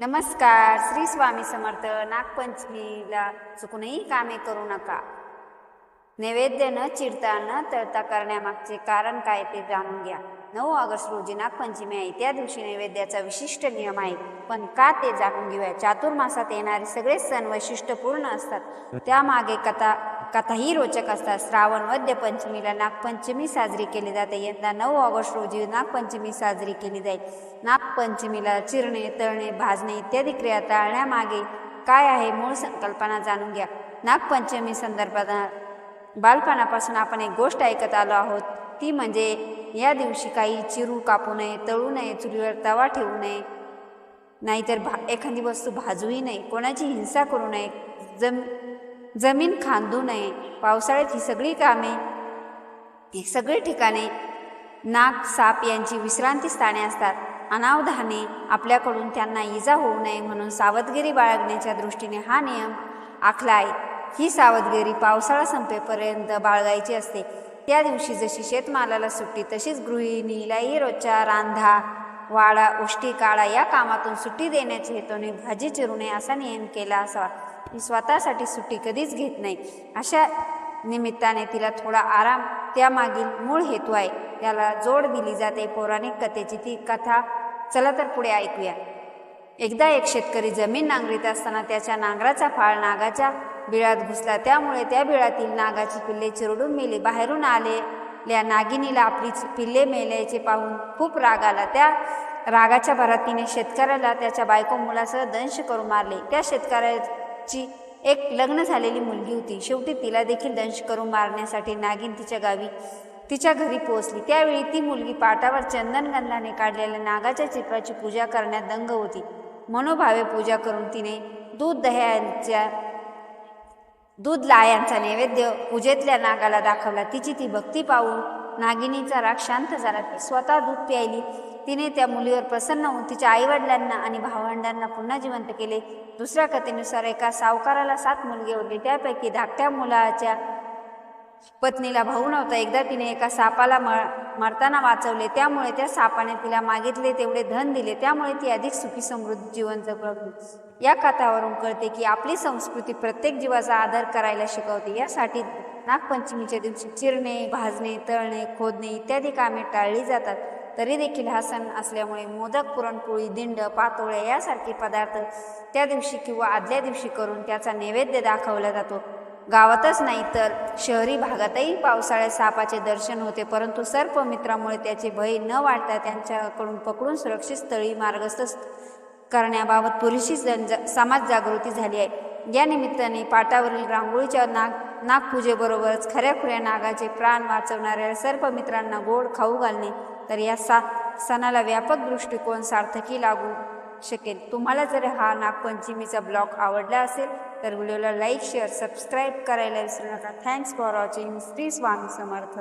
नमस्कार श्री स्वामी समर्थ नागपंचमीला चुकूनही कामे करू नका. नैवेद्य न चिरता न तळता करण्यामागचे कारण काय ते जाणून घ्या. नऊ ऑगस्ट रोजी नागपंचमी आहे त्या दिवशी नैवेद्याचा विशिष्ट नियम आहे. पण का ते जाणून घेऊया? चातुर्मासात येणारे सगळे सण वैशिष्ट्यपूर्ण असतात. त्यामागे कथा कथाही रोचक असतात. श्रावण वद्य पंचमीला नागपंचमी साजरी केली जाते. यंदा नऊ ऑगस्ट रोजी नागपंचमी साजरी केली जाईल. नागपंचमीला चिरणे तळणे भाजणे इत्यादी क्रिया टाळण्यामागे काय आहे मूळ संकल्पना जाणून घ्या. नागपंचमी संदर्भात बालपणापासून आपण एक गोष्ट ऐकत आलो आहोत. ती म्हणजे या दिवशी काही चिरू कापू नये तळू नये चुलीवर तवा ठेवू नये. नाहीतर भा एखादी वस्तू भाजूही नये. कोणाची हिंसा करू नये. जम जमीन खांदू नये पावसाळ्यात ही सगळी कामे. ही सगळी ठिकाणे नाग साप यांची विश्रांती स्थाने असतात. अनावधाने आपल्याकडून त्यांना इजा होऊ नये म्हणून सावधगिरी बाळगण्याच्या दृष्टीने हा नियम आखला आहे. ही सावधगिरी पावसाळा संपेपर्यंत बाळगायची असते. त्या दिवशी जशी शेतमालाला सुट्टी तशीच गृहिणीलाही रोजच्या रांधा वाडा उष्टी काळा या कामातून सुट्टी देण्याच्या हेतूने भाजी चिरू नये असा नियम केला असावा. ती स्वतःसाठी सुट्टी कधीच घेत नाही. अशा निमित्ताने तिला थोडा आराम त्यामागील मूळ हेतू आहे. त्याला जोड दिली जाते पौराणिक कथेची ती कथा. चला तर पुढे ऐकूया. एकदा एक शेतकरी जमीन नांगरीत असताना त्याच्या नांगराचा फाळ नागाच्या बिळात घुसला. त्यामुळे त्या बिळातील नागाची पिल्ले चिरडून मेली. बाहेरून आले आपल्या नागिनीला आपली पिल्ले मेल्याचे पाहून खूप राग आला. त्या रागाच्या भरात तिने शेतकऱ्याला त्याच्या बायको मुलासह दंश करून मारले. त्या शेतकऱ्याची एक लग्न झालेली मुलगी होती. शेवटी तिला देखील दंश करून मारण्यासाठी नागिन तिच्या गावी तिच्या घरी पोहोचली. त्यावेळी ती मुलगी पाटावर चंदनगंधाने काढलेल्या नागाच्या चित्राची पूजा करण्यात दंग होती. मनोभावे पूजा करून तिने दूध दह्याच्या दूध लायांचा नैवेद्य पूजेतल्या नागाला दाखवला. तिची ती भक्ती पाहून नागिनीचा राग शांत झाला. ती स्वतः दूध प्यायली. तिने त्या मुलीवर प्रसन्न होऊन तिच्या आईवडिलांना आणि भावंडांना पुन्हा जिवंत केले. दुसऱ्या कथेनुसार एका सावकाराला सात मुलगे होते. त्यापैकी धाकट्या मुलाच्या पत्नीला भाऊ नव्हता. एकदा तिने एका सापाला मर मरताना वाचवले. त्यामुळे त्या सापाने तिला मागितले तेवढे धन दिले. त्यामुळे ती अधिक सुखी समृद्ध जीवन जगली. या कथावरून कळते की आपली संस्कृती प्रत्येक जीवाचा आदर करायला शिकवते. यासाठी नागपंचमीच्या दिवशी चिरणे भाजणे तळणे खोदणे इत्यादी कामे टाळली जातात. तरी देखील हा सण असल्यामुळे मोदक पुरणपोळी दिंड पातोळ्या यासारखे पदार्थ त्या दिवशी किंवा आदल्या दिवशी करून त्याचा नैवेद्य दाखवला जातो. गावातच नाही तर शहरी भागातही पावसाळ्यात सापाचे दर्शन होते परंतु सर्पमित्रामुळे त्याचे भय न वाटता त्यांच्याकडून पकडून सुरक्षित स्थळी मार्गस्थ करण्याबाबत पुरेशी जन समाज जागृती झाली आहे. या निमित्ताने पाटावरील रांगोळीच्या नाग नागपूजेबरोबरच खऱ्याखुऱ्या नागाचे प्राण वाचवणाऱ्या सर्पमित्रांना गोड खाऊ घालणे तर या सा सणाला व्यापक दृष्टिकोन सार्थकी लागू शकेल तुम्हाला जर हा नागपंचमीचा ब्लॉग आवडला असेल तर व्हिडिओला लाईक शेअर सबस्क्राईब करायला विसरू नका. Thanks for watching Shri Swami Samarth.